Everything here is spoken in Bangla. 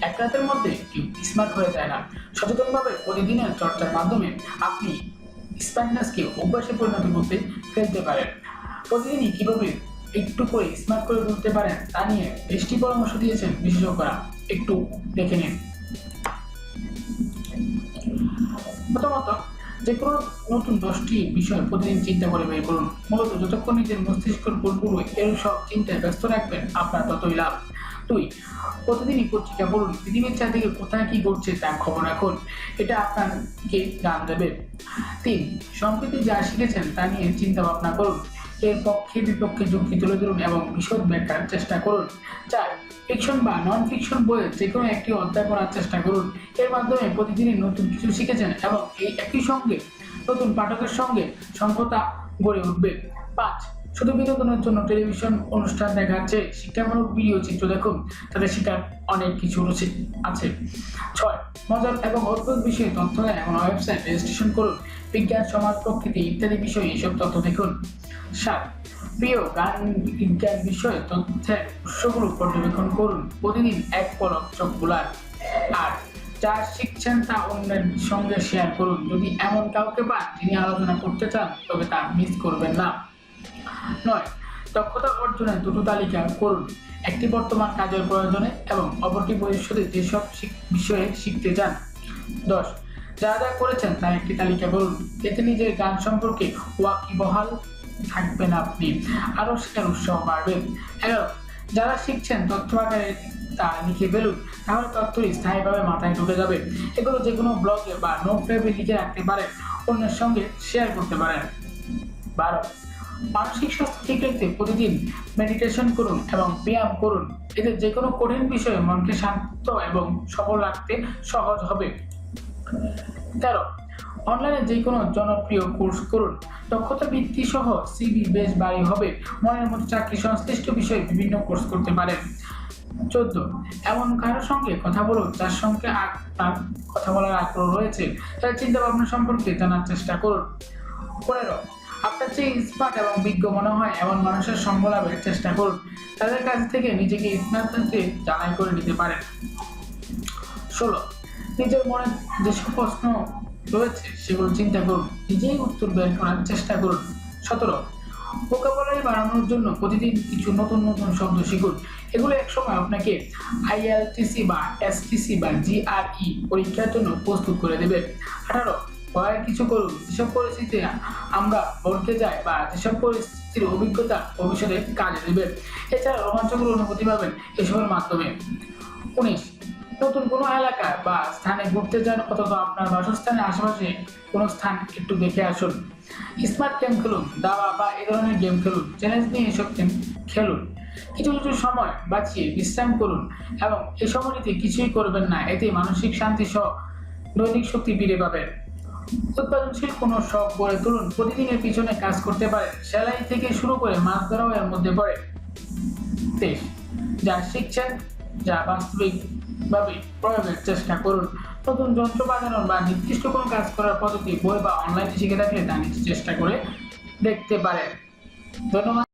এক রাতের মধ্যে স্মার্ট হয়ে যায় না। সচেতনভাবে প্রতিদিনের চর্চার মাধ্যমে আপনি স্মার্টনেসকে অভ্যাসে পরিণত করতে ফেলতে পারেন। প্রতিদিনই কীভাবে একটু করে স্মার্ট করে তুলতে পারেন তা নিয়ে বেশটি পরামর্শ দিয়েছেন বিশেষজ্ঞরা। একটু দেখে নিন। প্রথমত, যে কোনো নতুন দশটি বিষয় প্রতিদিন চিন্তা করে বের করুন। মূলত যতক্ষণ নিজের মস্তিষ্কের পুরোপুরি এর সব চিন্তায় ব্যস্ত রাখবেন, আপনার ততই লাভ। দুই প্রতিদিনই পত্রিকা পড়ুন। পৃথিবীর চারদিকে কোথায় কি ঘটছে তা খবর রাখুন। এটা আপনাকে জ্ঞান দেবে? তিন, সম্প্রতি যা শিখেছেন তা নিয়ে চিন্তা ভাবনা করুন। এর পক্ষে বিপক্ষে যুক্তি তুলে ধরুন এবং বিশদ ব্যাখ্যার চেষ্টা করুন। চার ফিকশন বা নন ফিকশন বইয়ের যে কোনো একটি অধ্যায় করার চেষ্টা করুন। এর মাধ্যমে প্রতিদিনই নতুন কিছু শিখেছেন এবং এই একই সঙ্গে নতুন পাঠকের সঙ্গে সংকতা গড়ে উঠবে। পাঁচ শুধু বিনোদনের জন্য টেলিভিশন অনুষ্ঠান দেখার চেয়ে শিক্ষামূলক ভিডিও চিত্র দেখুন তাদের শেখার অনেক কিছু রয়েছে আছে। ছয়, মজার এবং অদ্ভুত বিষয়ে তথ্য দেয় এমন ওয়েবসাইট রেজিস্ট্রেশন করুন, বিজ্ঞান, সমাজ, প্রকৃতি ইত্যাদি বিষয়ে এইসব তথ্য দেখুন। সাত, প্রিয় গান বিজ্ঞান বিষয়ে তথ্যের উৎসগুলো পর্যবেক্ষণ করুন, প্রতিদিন এক পলক চোখ বুলান। আর যা শিখছেন তা অন্যের সঙ্গে শেয়ার করুন, যদি এমন কাউকে পান, যিনি আলোচনা করতে চান, তবে তা মিস করবেন না। নয়, দক্ষতা অর্জনের দুটো তালিকা করুন। একটি বর্তমান কাজের প্রয়োজনে এবং অপরটি ভবিষ্যতে যেসব বিষয়ে শিখতে চান। দশ, যা যা করেছেন তার একটি তালিকা করুন। এতে নিজের গান সম্পর্কে ওয়াকিবহাল থাকবেন আপনি, আরও শেখার উৎসাহ বাড়বে। এগারো, যারা শিখছেন তথ্য আকারে তা লিখে ফেলুন, তাহলে তথ্যটি স্থায়ীভাবে মাথায় ঢুকে যাবে। এগুলো যে কোনো ব্লগে বা নোট লিখে রাখতে পারেন, অন্যের সঙ্গে শেয়ার করতে পারেন। বারো মানসিক স্বাস্থ্য ঠিক রাখতে প্রতিদিন মেডিটেশন করুন এবং ব্যায়াম করুন। এতে যে কোনো কঠিন বিষয়ে মনকে শান্ত এবং সবল রাখতে সহজ হবে। তেরো অনলাইনে যে কোনো জনপ্রিয় কোর্স করুন। দক্ষতা বৃদ্ধি সহ সিবি বেশ বাড়ি হবে। মনের মতো চাকরি সংশ্লিষ্ট বিষয়ে বিভিন্ন কোর্স করতে পারেন। চোদ্দ, এমন কারোর সঙ্গে কথা বলুন যার সঙ্গে তার কথা বলার আগ্রহ রয়েছে। তার চিন্তা ভাবনা সম্পর্কে জানার চেষ্টা করুন। পনেরো আপনার চেয়ে স্মার্ট এবং বিজ্ঞ মনে হয় এমন মানুষের সঙ্গ লাভের চেষ্টা করুন। তাদের কাছ থেকে নিজেকে স্মার্ট জানাই করে নিতে পারেন। ষোলো, নিজের মনে যেসব প্রশ্ন রয়েছে সেগুলো চিন্তা করুন। নিজেই উত্তর বের করার চেষ্টা করুন। সতেরো, ভোকাবুলারি বাড়ানোর জন্য প্রতিদিন কিছু নতুন নতুন শব্দ শিখুন। এগুলো একসময় আপনাকে আইএলটিসি বা এসটিসি বা জিআরই পরীক্ষার জন্য প্রস্তুত করে দেবে। আঠারো ভয়ের কিছু করুন যেসব পরিস্থিতিতে আমরা ভরকে যাই বা যেসব পরিস্থিতির অভিজ্ঞতা ভবিষ্যতে কাজে দেবে। এছাড়া রোমাঞ্চকর অনুভূতি পাবেন এসবের মাধ্যমে। উনিশ, নতুন কোনো এলাকায় বা স্থানে ঘুরতে যান অথবা আপনার বাসস্থানের আশেপাশে কোনো স্থান একটু দেখে আসুন। স্মার্ট গেম খেলুন, দাবা বা এ ধরনের গেম খেলুন, চ্যালেঞ্জ নিয়ে এসব গেম খেলুন। কিছু কিছু সময় বাঁচিয়ে বিশ্রাম করুন এবং এই সময়টিতে কিছুই করবেন না, এতে মানসিক শান্তি সহ দৈনিক শক্তি ফিরে পাবেন। উৎপাদনশীল কোনো শখ গড়ে তুলুন, প্রতিদিনের পিছনে কাজ করতে পারেন সেলাই থেকে শুরু করে মাছ ধরাও এর মধ্যে পড়ে। তেইশ, যা শিখছেন, যা বাস্তবিকভাবে প্রয়োগের চেষ্টা করুন। নতুন যন্ত্র বাজানোর বা নির্দিষ্ট কোনো কাজ করার পদ্ধতি বই বা অনলাইনে শিখে থাকলে তা চেষ্টা করে দেখতে পারেন। ধন্যবাদ।